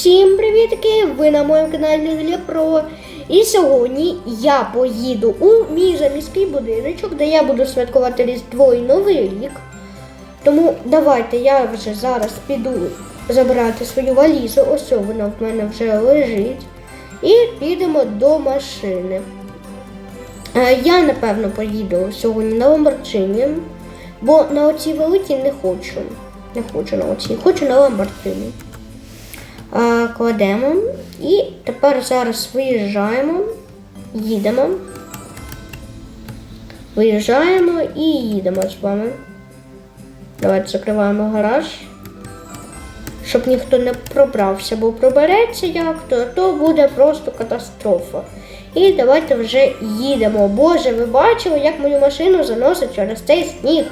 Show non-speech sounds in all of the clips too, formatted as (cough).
Всім привітки! Ви на моєму каналі Лілія Про. І сьогодні я поїду у мій заміський будиночок, де я буду святкувати Різдво і Новий рік. Тому давайте я вже зараз піду забирати свою валізу. Ось вона в мене вже лежить. І підемо до машини. Е, Я, напевно, поїду сьогодні на Ламборджині, бо на оцій великій не хочу. Не хочу на оцій, хочу на Ламборджині. А, кладемо. І тепер зараз виїжджаємо, їдемо. Виїжджаємо і їдемо з вами. Давайте закриваємо гараж. Щоб ніхто не пробрався, бо пробереться як то, то буде просто катастрофа. І давайте вже їдемо. Боже, ви бачили, як мою машину заносить через цей сніг.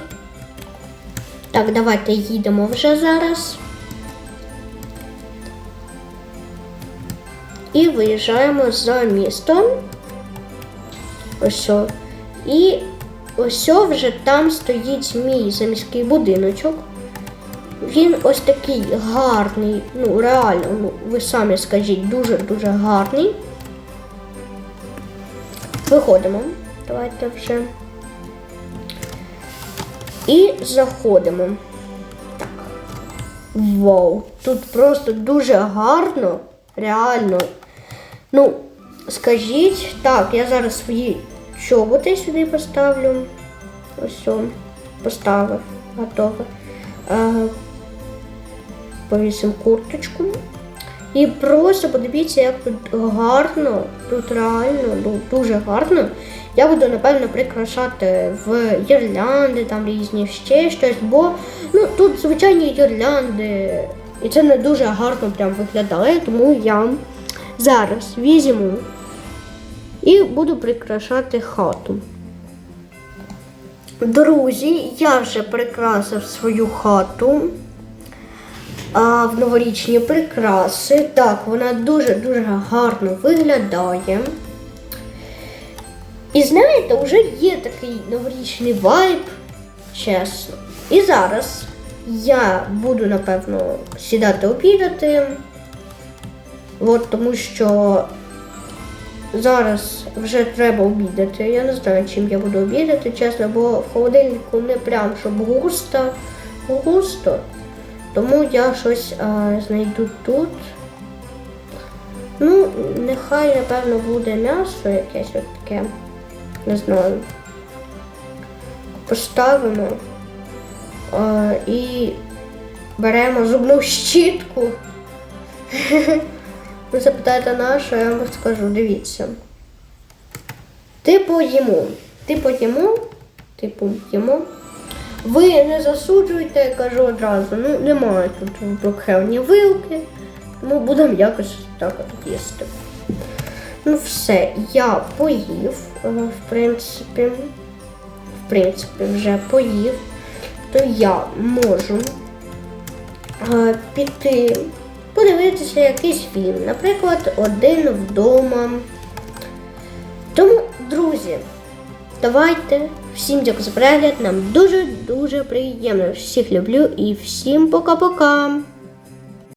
Так, давайте їдемо вже зараз. І виїжджаємо за місто. Ось. І ось вже там стоїть мій заміський будиночок. Він ось такий гарний, ну реально, ну ви самі скажіть, дуже-дуже гарний. Виходимо. Давайте вже. І заходимо. Так. Вау! Тут просто дуже гарно, реально. Ну, скажіть, так, я зараз свої чоботи сюди поставлю. Ось о, поставив, готово. Е, повісимо курточку. І просто подивіться, як тут гарно, тут реально ну, дуже гарно. Я буду, напевно, прикрашати в гірлянди, там різні ще щось, бо ну, тут звичайні гірлянди, і це не дуже гарно прям виглядає, тому я зараз візьму і буду прикрашати хату. Друзі, я вже прикрасив свою хату а, в новорічні прикраси. Так, вона дуже-дуже гарно виглядає. І знаєте, вже є такий новорічний вайб, чесно. І зараз я буду, напевно, сідати обідати. От, тому що зараз вже треба обідати. Я не знаю, чим я буду обідати, чесно, бо в холодильнику не прям щоб густо, густо. Тому я щось а, знайду тут. Ну, нехай, напевно, буде м'ясо якесь от таке. Не знаю. Поставимо і беремо зубну щітку. (laughs) Ви запитаєте на що, я вам скажу, дивіться. Типу їмо. Типу їмо. Типу їмо. Ви не засуджуйте, я кажу одразу. Ну, немає тут в Брукхевні вилки. Тому будемо якось так от їсти. Ну все, я поїв, е, в принципі. В принципі, вже поїв. То я можу піти, подивитися якийсь фільм. Наприклад, один вдома. Тому, друзі, давайте всім дякую за перегляд. Нам дуже-дуже приємно. Всіх люблю і всім пока-пока.